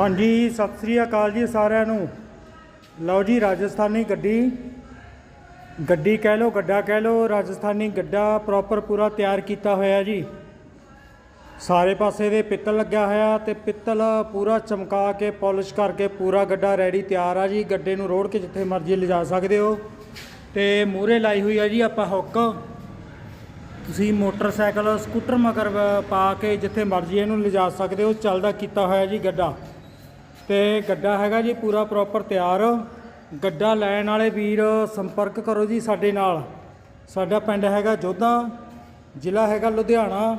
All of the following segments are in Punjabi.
ਹਾਂਜੀ, ਸਤਿ ਸ੍ਰੀ ਅਕਾਲ ਜੀ ਸਾਰਿਆਂ ਨੂੰ। ਲਓ ਜੀ, ਰਾਜਸਥਾਨੀ ਗੱਡੀ। ਗੱਡੀ ਕਹਿ ਲਓ, ਗੱਡਾ ਕਹਿ ਲਓ, ਰਾਜਸਥਾਨੀ ਗੱਡਾ ਪ੍ਰੋਪਰ ਪੂਰਾ ਤਿਆਰ ਕੀਤਾ ਹੋਇਆ ਜੀ। ਸਾਰੇ ਪਾਸੇ ਦੇ ਪਿੱਤਲ ਲੱਗਿਆ ਹੋਇਆ ਤੇ ਪਿੱਤਲ ਪੂਰਾ ਚਮਕਾ ਕੇ ਪਾਲਿਸ਼ ਕਰਕੇ ਪੂਰਾ ਗੱਡਾ ਰੈਡੀ ਤਿਆਰ ਆ ਜੀ। ਗੱਡੇ ਨੂੰ ਰੋੜ ਕੇ ਜਿੱਥੇ ਮਰਜ਼ੀ ਲਿਜਾ ਸਕਦੇ ਹੋ। ਤੇ ਮੂਹਰੇ ਲਾਈ ਹੋਈ ਆ ਜੀ ਆਪਾਂ ਹੁੱਕ ਤੁਸੀਂ ਮੋਟਰਸਾਈਕਲ, ਸਕੂਟਰ ਮਗਰ ਪਾ ਕੇ ਜਿੱਥੇ ਮਰਜ਼ੀ ਇਹਨੂੰ ਲਿਜਾ ਸਕਦੇ ਹੋ। ਚੱਲਦਾ ਕੀਤਾ ਹੋਇਆ ਜੀ ਗੱਡਾ। ਤੇ ਗੱਡਾ ਹੈਗਾ ਜੀ ਪੂਰਾ ਪ੍ਰੋਪਰ ਤਿਆਰ। ਗੱਡਾ ਲੈਣ ਵਾਲੇ ਵੀਰ ਸੰਪਰਕ ਕਰੋ ਜੀ ਸਾਡੇ ਨਾਲ। ਸਾਡਾ ਪਿੰਡ ਹੈਗਾ ਜੋਧਾ, ਜ਼ਿਲ੍ਹਾ ਹੈਗਾ ਲੁਧਿਆਣਾ।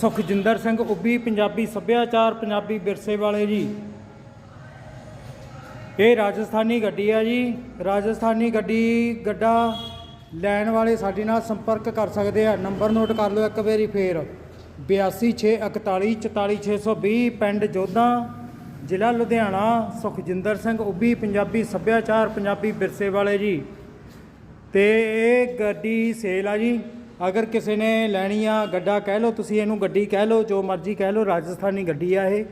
ਸੁਖਜਿੰਦਰ ਸਿੰਘ ਉੱਬੀ ਪੰਜਾਬੀ ਸੱਭਿਆਚਾਰ, ਪੰਜਾਬੀ ਵਿਰਸੇ ਵਾਲੇ ਜੀ। ਇਹ ਰਾਜਸਥਾਨੀ ਗੱਡੀ ਆ ਜੀ। ਰਾਜਸਥਾਨੀ ਗੱਡੀ, ਗੱਡਾ ਲੈਣ ਵਾਲੇ ਸਾਡੇ ਨਾਲ ਸੰਪਰਕ ਕਰ ਸਕਦੇ ਆ। ਨੰਬਰ ਨੋਟ ਕਰ ਲਓ ਇੱਕ ਵਾਰੀ ਫੇਰ। 8264144620 ਪਿੰਡ ਜੋਧਾ। ਜ਼ਿਲ੍ਹਾ ਲੁਧਿਆਣਾ ਸੁਖਜਿੰਦਰ ਸਿੰਘ ਉੱਬੀ ਪੰਜਾਬੀ ਸੱਭਿਆਚਾਰ, ਪੰਜਾਬੀ ਵਿਰਸੇ ਵਾਲੇ ਜੀ। ਤੇ ਇਹ ਗੱਡੀ ਸੇਲ ਆ ਜੀ। ਅਗਰ ਕਿਸੇ ਨੇ ਲੈਣੀ ਆ, ਗੱਡਾ ਕਹਿ ਲਓ, ਤੁਸੀਂ ਇਹਨੂੰ ਗੱਡੀ ਕਹਿ ਲਓ, ਜੋ ਮਰਜ਼ੀ ਕਹਿ ਲਓ, ਰਾਜਸਥਾਨੀ ਗੱਡੀ ਆ ਇਹ।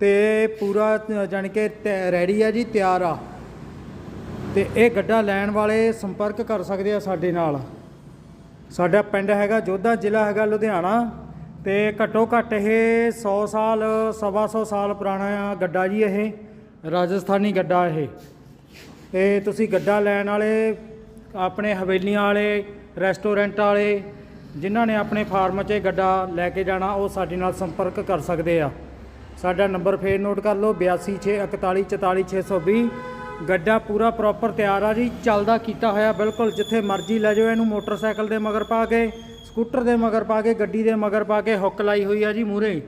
ਤੇ ਪੂਰਾ ਜਾਣੀ ਕਿ ਰੈਡੀ ਆ ਜੀ, ਤਿਆਰ ਆ। ਤੇ ਇਹ ਗੱਡਾ ਲੈਣ ਵਾਲੇ ਸੰਪਰਕ ਕਰ ਸਕਦੇ ਆ ਸਾਡੇ ਨਾਲ। ਸਾਡਾ ਪਿੰਡ ਹੈਗਾ ਜੋਧਾ, ਜ਼ਿਲ੍ਹਾ ਹੈਗਾ ਲੁਧਿਆਣਾ। ਤੇ ਘੱਟੋ ਘੱਟ ਇਹ 100 ਸਾਲ, ਸਵਾ ਸੌ ਸਾਲ ਪੁਰਾਣਾ ਆ ਗੱਡਾ ਜੀ ਇਹ, ਰਾਜਸਥਾਨੀ ਗੱਡਾ ਇਹ। ਤੇ ਤੁਸੀਂ ਗੱਡਾ ਲੈਣ ਵਾਲੇ, ਆਪਣੇ ਹਵੇਲੀਆਂ ਵਾਲੇ, ਰੈਸਟੋਰੈਂਟ ਵਾਲੇ, ਜਿਨ੍ਹਾਂ ਨੇ ਆਪਣੇ ਫਾਰਮ 'ਚ ਗੱਡਾ ਲੈ ਕੇ ਜਾਣਾ, ਉਹ ਸਾਡੇ ਨਾਲ ਸੰਪਰਕ ਕਰ ਸਕਦੇ ਆ। ਸਾਡਾ ਨੰਬਰ ਫੇਰ ਨੋਟ ਕਰ ਲਓ 8264144620 ਗੱਡਾ ਪੂਰਾ ਪ੍ਰੋਪਰ ਤਿਆਰ ਆ ਜੀ, ਚੱਲਦਾ ਕੀਤਾ ਹੋਇਆ ਬਿਲਕੁਲ ਜਿੱਥੇ ਮਰਜ਼ੀ ਲੈ ਜਾਓ, ਇਹਨੂੰ ਮੋਟਰਸਾਈਕਲ ਦੇ ਮਗਰ ਪਾ ਕੇ। ਸਕੂਟਰ ਦੇ ਮਗਰ ਪਾ ਕੇ, ਗੱਡੀ ਦੇ ਮਗਰ ਪਾ ਕੇ ਹੁੱਕ ਲਾਈ ਹੋਈ ਆ ਜੀ ਮੂਰੇ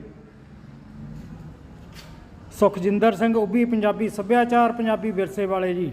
ਸੁਖਜਿੰਦਰ ਸਿੰਘ ਉੱਭੀ ਪੰਜਾਬੀ ਸੱਭਿਆਚਾਰ, ਪੰਜਾਬੀ ਵਿਰਸੇ ਵਾਲੇ ਜੀ।